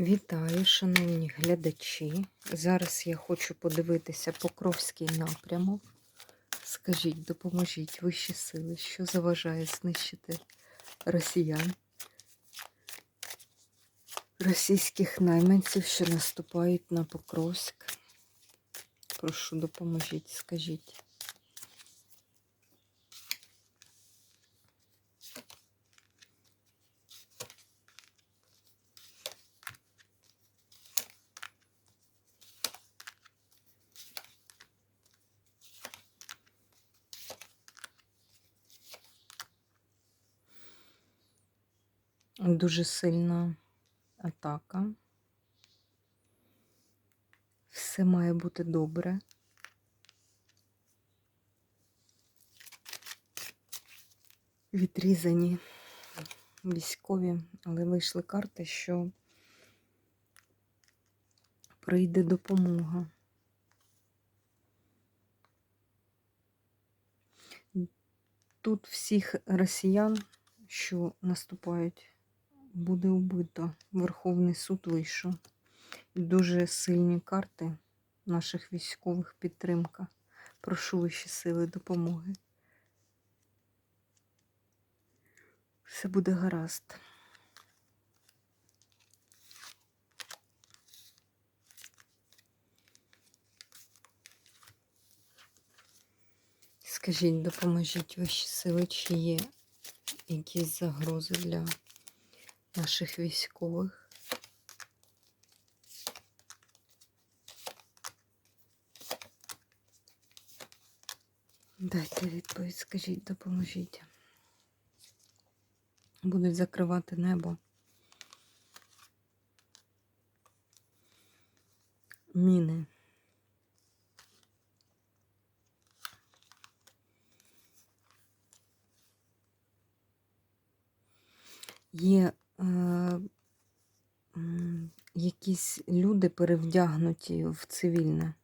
Вітаю, шановні глядачі. Зараз я хочу подивитися Покровський напрямок. Скажіть, допоможіть вищі сили, що заважає знищити росіян, російських найманців, що наступають на Покровськ. Прошу, допоможіть, скажіть. Дуже сильна атака. Все має бути добре. Відрізані військові, але вийшли карти, що прийде допомога. Тут всіх росіян, що наступають, буде убито. Верховний суд вийшов. Дуже сильні карти наших військових підтримка. Прошу вищі сили допомоги. Все буде гаразд. Скажіть, допоможіть ваші сили, чи є якісь загрози для наших військових? Дайте відповідь, скажіть, допоможіть. Будуть закривати небо. Міни. Є е, м, якісь люди перевдягнуті в цивільне.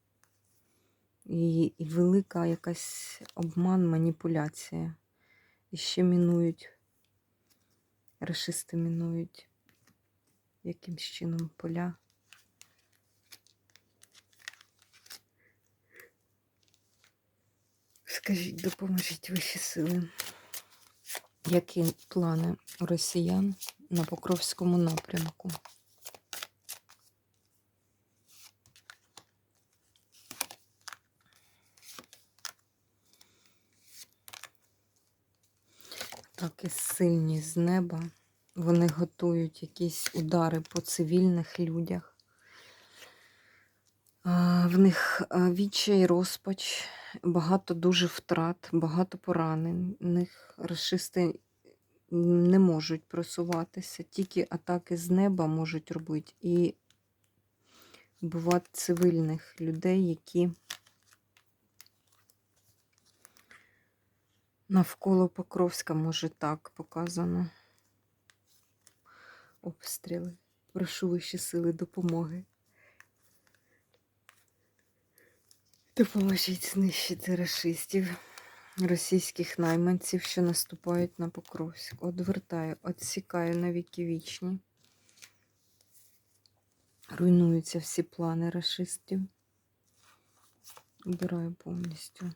І, і велика якась обман, маніпуляція. І ще мінують, рашисти мінують якимсь чином поля. Скажіть, допоможіть вищі сили. Які плани росіян на Покровському напрямку? Атаки сильні з неба. Вони готують якісь удари по цивільних людях. В них відчай, розпач, багато дуже втрат, багато поранених. Рашисти не можуть просуватися, тільки атаки з неба можуть робити і вбивати цивільних людей, які навколо Покровська, може так показано. Обстріли. Прошу вищі сили допомоги. Допоможіть знищити рашистів, російських найманців, що наступають на Покровськ. Одвертаю, відсікаю на віки вічні. Руйнуються всі плани рашистів. Убираю повністю.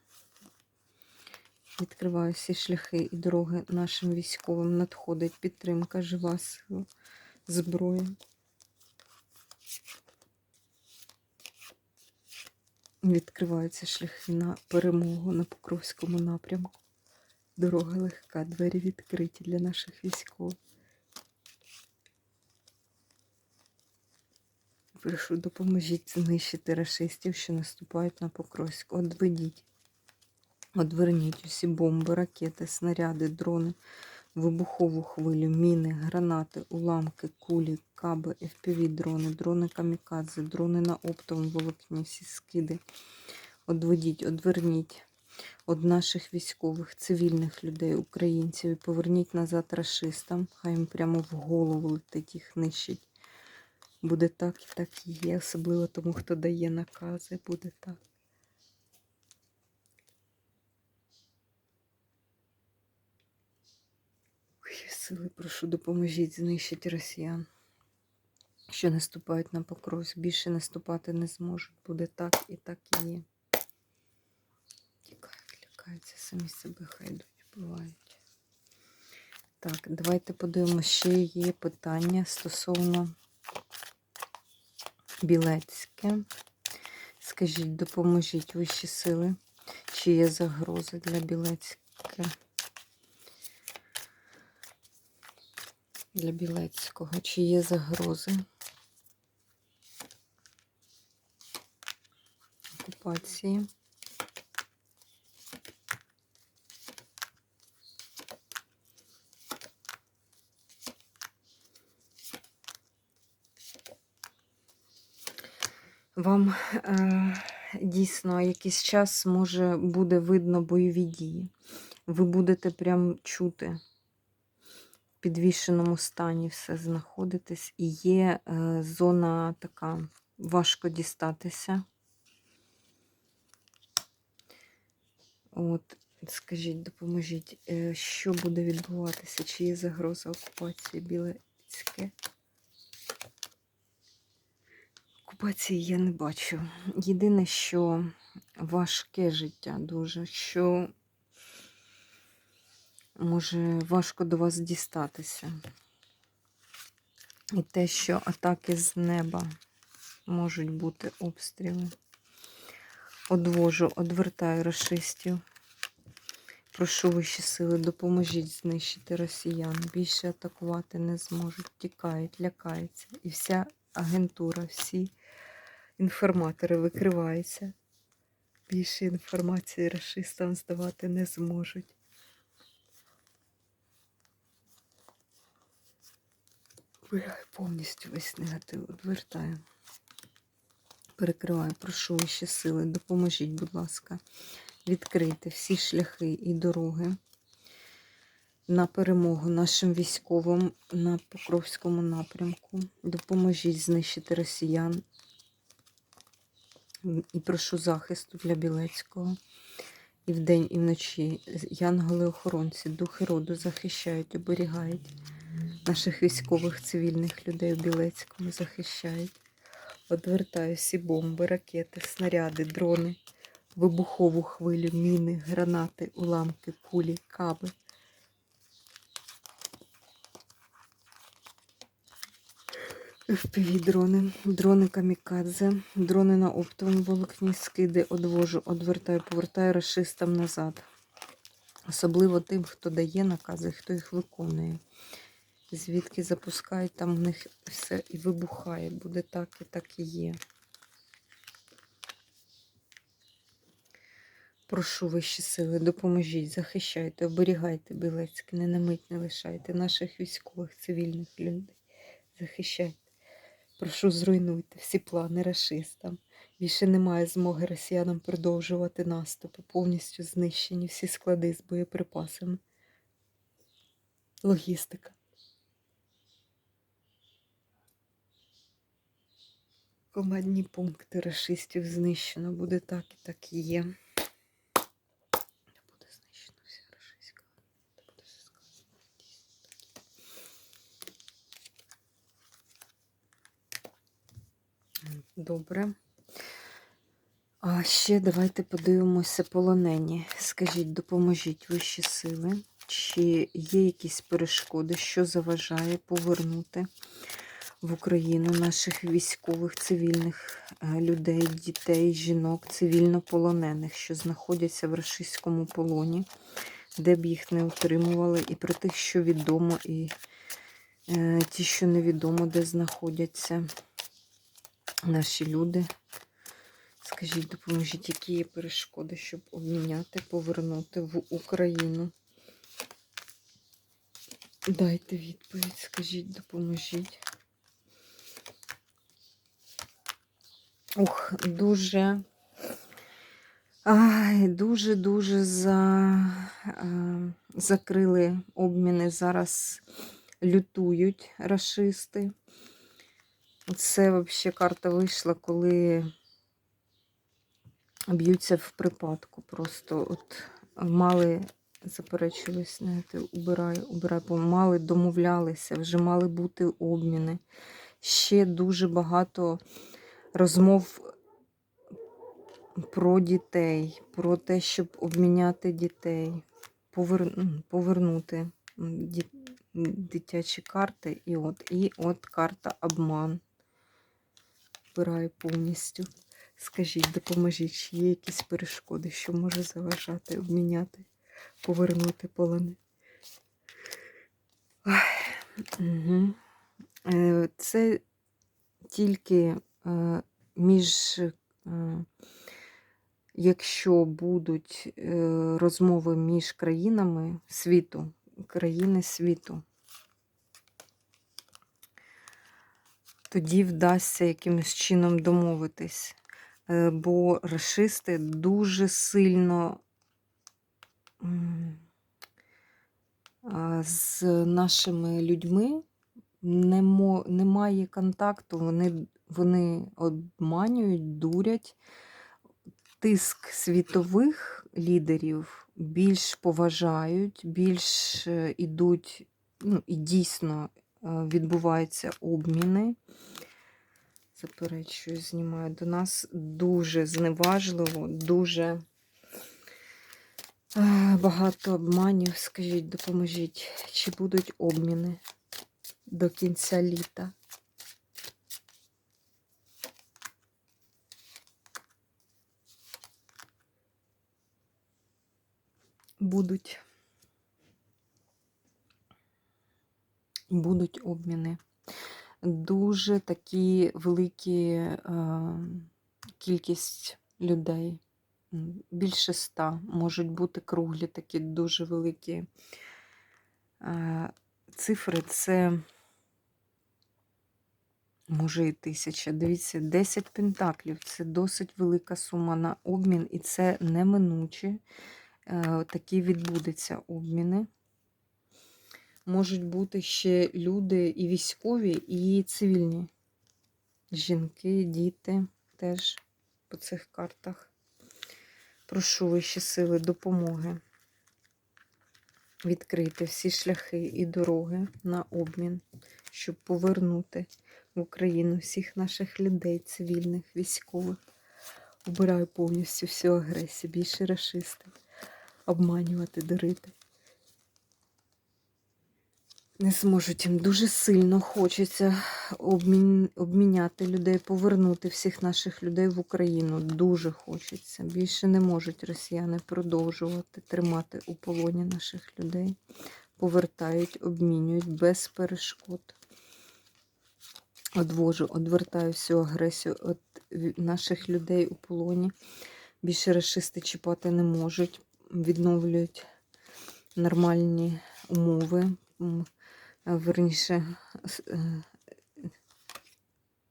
Відкриваю всі шляхи і дороги нашим військовим. Надходить підтримка, жива сила, зброя. Відкриваються шляхи на перемогу на Покровському напрямку. Дорога легка, двері відкриті для наших військових. Прошу, допоможіть знищити рашистів, що наступають на Покровськ. Одведіть, одверніть усі бомби, ракети, снаряди, дрони, вибухову хвилю, міни, гранати, уламки, кулі, каби, FPV-дрони, дрони камікадзе, дрони на оптовому волокні, всі скиди. Одведіть, одверніть від наших військових, цивільних людей, українців і поверніть назад рашистам, хай їм прямо в голову летить, їх нищить. Буде так і так і є, особливо тому, хто дає накази, буде так. Ой, сили, прошу, допоможіть знищити росіян. що наступають на Покровськ. Більше наступати не зможуть. Буде так і так і є. Тікають, лякаються, самі себе хай йдуть, вбивають. Так, давайте подивимося, ще є питання стосовно Білецьке. Скажіть, допоможіть вищі сили, чи є загрози для Білецьке? Для Білецького, чи є загрози? Окупації. Вам е, дійсно якийсь час може буде видно бойові дії. Ви будете прям чути підвішеному стані все знаходитесь. І є е, зона така важко дістатися. От, скажіть, допоможіть, е, що буде відбуватися? Чи є загроза окупації Білецьке? Окупації я не бачу. Єдине, що важке життя дуже, що може важко до вас дістатися. І те, що атаки з неба можуть бути обстріли. Одвожу, одвертаю расистів. Прошу вищі сили, допоможіть знищити росіян. Більше атакувати не зможуть. Тікають, лякаються. І вся агентура, всі інформатори викриваються. Більше інформації расистам здавати не зможуть. Виляю повністю весь негатив, відвертаю. Перекриваю, прошу вищі сили, допоможіть, будь ласка, відкрити всі шляхи і дороги на перемогу нашим військовим на Покровському напрямку. Допоможіть знищити росіян. І прошу захисту для Білецького. І вдень, і вночі. Янголи-охоронці, духи роду захищають, оберігають наших військових цивільних людей в Білецькому захищають. Одвертаю всі бомби, ракети, снаряди, дрони, вибухову хвилю, міни, гранати, уламки, кулі, каби. FPV дрони, дрони камікадзе, дрони на оптовому волокні, скиди одвожу, одвертаю, повертаю расистам назад. Особливо тим, хто дає накази, хто їх виконує. Звідки запускають, там в них все і вибухає. Буде так і так і є. Прошу вищі сили, допоможіть, захищайте, оберігайте Білецьке, не на мить не лишайте наших військових, цивільних людей. Захищайте. Прошу, зруйнуйте всі плани расистам. Більше немає змоги росіянам продовжувати наступи, повністю знищені всі склади з боєприпасами. Логістика. Командні пункти расистів знищено. Буде так і так і є. Буде знищено вся рашистська. Буде все сказано. Добре. А ще давайте подивимося полонені. Скажіть, допоможіть вищі сили. Чи є якісь перешкоди, що заважає повернути в Україну наших військових, цивільних е, людей, дітей, жінок, цивільно-полонених, що знаходяться в рашистському полоні, де б їх не утримували, і про тих, що відомо, і е, ті, що невідомо, де знаходяться наші люди. Скажіть, допоможіть, які є перешкоди, щоб обміняти, повернути в Україну. Дайте відповідь, скажіть, допоможіть. Ух, дуже, дуже-дуже за, е, закрили обміни. Зараз лютують расисти. Це взагалі карта вийшла, коли б'ються в припадку. Просто от мали, заперечились, знаєте, убираю, бо мали домовлялися, вже мали бути обміни. ще дуже багато розмов про дітей, про те, щоб обміняти дітей, повернути м, ді- м, дитячі карти. І от, і от карта обман. Вбираю повністю. Скажіть, допоможіть, чи є якісь перешкоди, що може заважати, обміняти, повернути полони. Угу. Це тільки е, між, е, якщо будуть е, розмови між країнами світу, країни світу, тоді вдасться якимось чином домовитись. Е, Бо расисти дуже сильно з нашими людьми немає контакту, вони, вони обманюють, дурять. Тиск світових лідерів більш поважають, більш е, ідуть, ну і дійсно е, відбуваються обміни. Заперечую, знімаю до нас дуже зневажливо, дуже е, багато обманів. Скажіть, допоможіть, чи будуть обміни до кінця літа? Будуть. Будуть обміни. Дуже такі великі е, кількість людей. Більше ста. Можуть бути круглі такі дуже великі е, цифри. Це може і тисяча. Дивіться, 10 пентаклів це досить велика сума на обмін, і це неминуче. Е, такі відбудуться обміни. Можуть бути ще люди і військові, і цивільні. Жінки, діти теж по цих картах. Прошу вищі сили допомоги. Відкрити всі шляхи і дороги на обмін, щоб повернути в Україну всіх наших людей, цивільних, військових. Обираю повністю всю агресію, більше расистів, обманювати, дарити. Не зможуть їм дуже сильно хочеться обмін... обміняти людей, повернути всіх наших людей в Україну. Дуже хочеться. Більше не можуть росіяни продовжувати тримати у полоні наших людей. Повертають, обмінюють без перешкод. Одвожу, одвертаю всю агресію від наших людей у полоні. Більше расисти чіпати не можуть. Відновлюють нормальні умови. Верніше, е,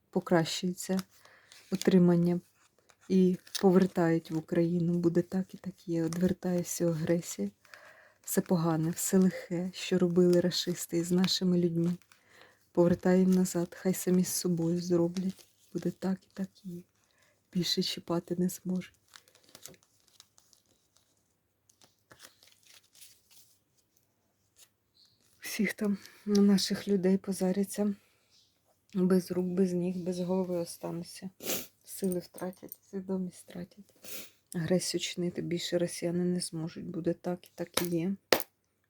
покращується утримання і повертають в Україну. Буде так і так є. Одвертаю всю агресію. Все погане, все лихе, що робили расисти із нашими людьми. Повертаємо назад, хай самі з собою зроблять. Буде так і так є. Більше чіпати не зможуть. Всіх там наших людей позаряться. Без рук, без ніг, без голови остануться. Сили втратять, свідомість втратять. Агресію чинити більше росіяни не зможуть. Буде так і так і є.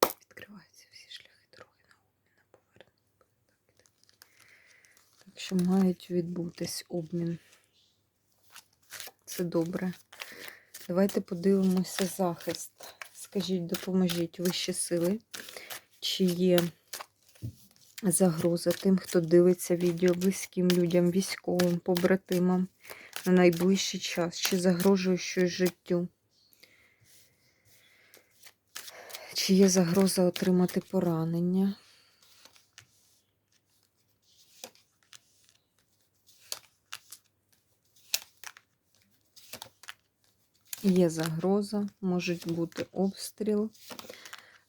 Відкриваються всі шляхи дороги на обмін, на повернення. Так що мають відбутись обмін. Це добре. Давайте подивимося захист. Скажіть, допоможіть вищі сили. Чи є загроза тим, хто дивиться відео близьким людям, військовим, побратимам на найближчий час? Чи загрожує щось життю? Чи є загроза отримати поранення? Є загроза, можуть бути обстріл,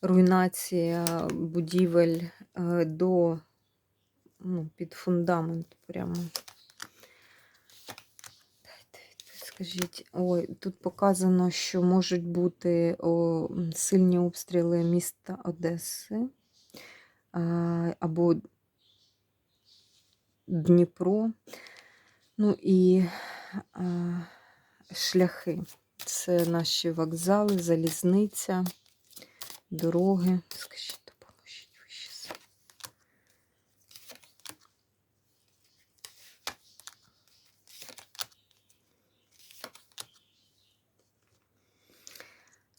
руйнація будівель е, до ну, під фундамент прямо. Скажіть, ой, тут показано, що можуть бути о, сильні обстріли міста Одеси а, або Дніпро. Ну і а, шляхи. Це наші вокзали, залізниця, дороги. Скажіть, допоможіть вище. сили.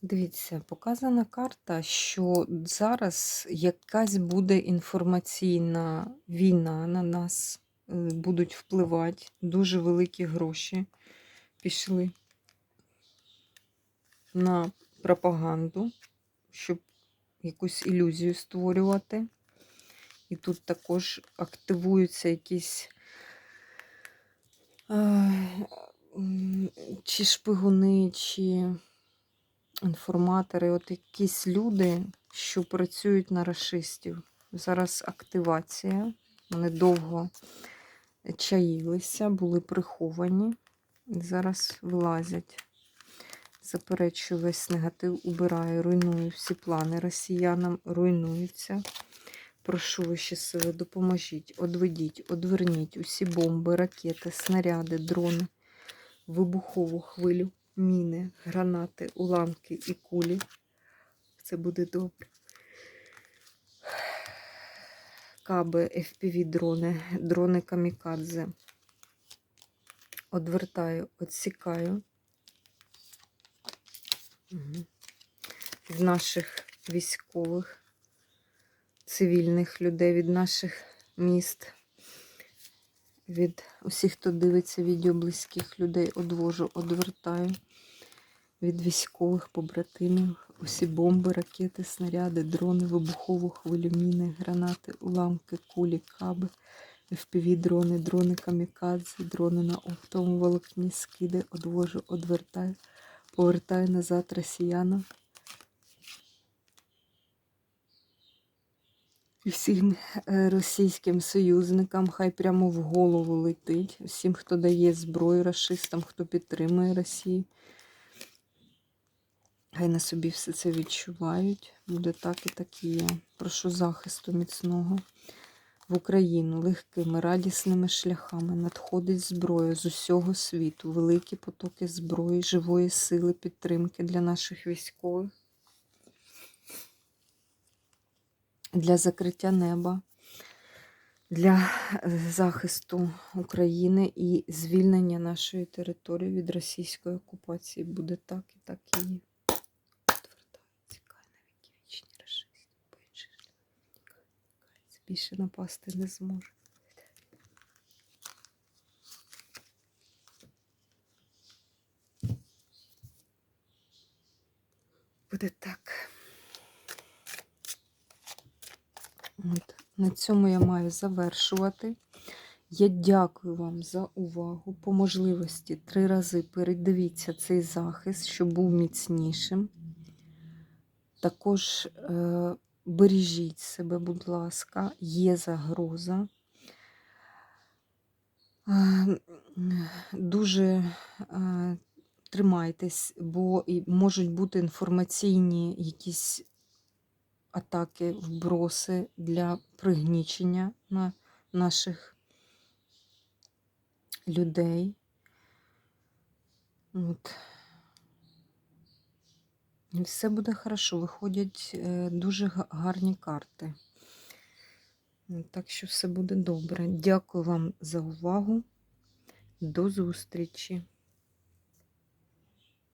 Дивіться, показана карта, що зараз якась буде інформаційна війна на нас, е, будуть впливати дуже великі гроші пішли на пропаганду, щоб якусь ілюзію створювати. І тут також активуються якісь е, чи шпигуни, чи інформатори, от якісь люди, що працюють на расистів. Зараз активація. Вони довго чаїлися, були приховані. Зараз вилазять. Заперечую весь негатив, убираю, руйную всі плани росіянам, руйнуються. Прошу вищі сили, допоможіть, одведіть, одверніть усі бомби, ракети, снаряди, дрони, вибухову хвилю, міни, гранати, уламки і кулі. Це буде добре. Каби, FPV дрони, камікадзе. Одвертаю, відсікаю. Від наших військових, цивільних людей, від наших міст, від усіх, хто дивиться відео близьких людей, одвожу, одвертаю. Від військових побратимів, усі бомби, ракети, снаряди, дрони, вибухову хвилю, міни, гранати, уламки, кулі, каби, FPV дрони, дрони камікадзе, дрони на оптовому волокні, скиди, одвожу, одвертаю, повертаю назад росіянам. І всім е, російським союзникам хай прямо в голову летить. Всім, хто дає зброю расистам, хто підтримує Росію. Хай на собі все це відчувають. Буде так і так і є. Прошу захисту міцного в Україну легкими, радісними шляхами надходить зброя з усього світу, великі потоки зброї, живої сили, підтримки для наших військових, для закриття неба, для е, захисту України і звільнення нашої території від російської окупації. Буде так і так і є. Твердо, тікай на віки вічні рашисти, бо інших Кається, більше напасти не зможе. Буде так. От. На цьому я маю завершувати. Я дякую вам за увагу. По можливості три рази передивіться цей захист, щоб був міцнішим. Також е, бережіть себе, будь ласка, є загроза. Е, Дуже е, тримайтесь, бо можуть бути інформаційні якісь атаки, вброси для пригнічення на наших людей. От. Все буде хорошо. Виходять е, дуже гарні карти. Так що все буде добре. Дякую вам за увагу. До зустрічі!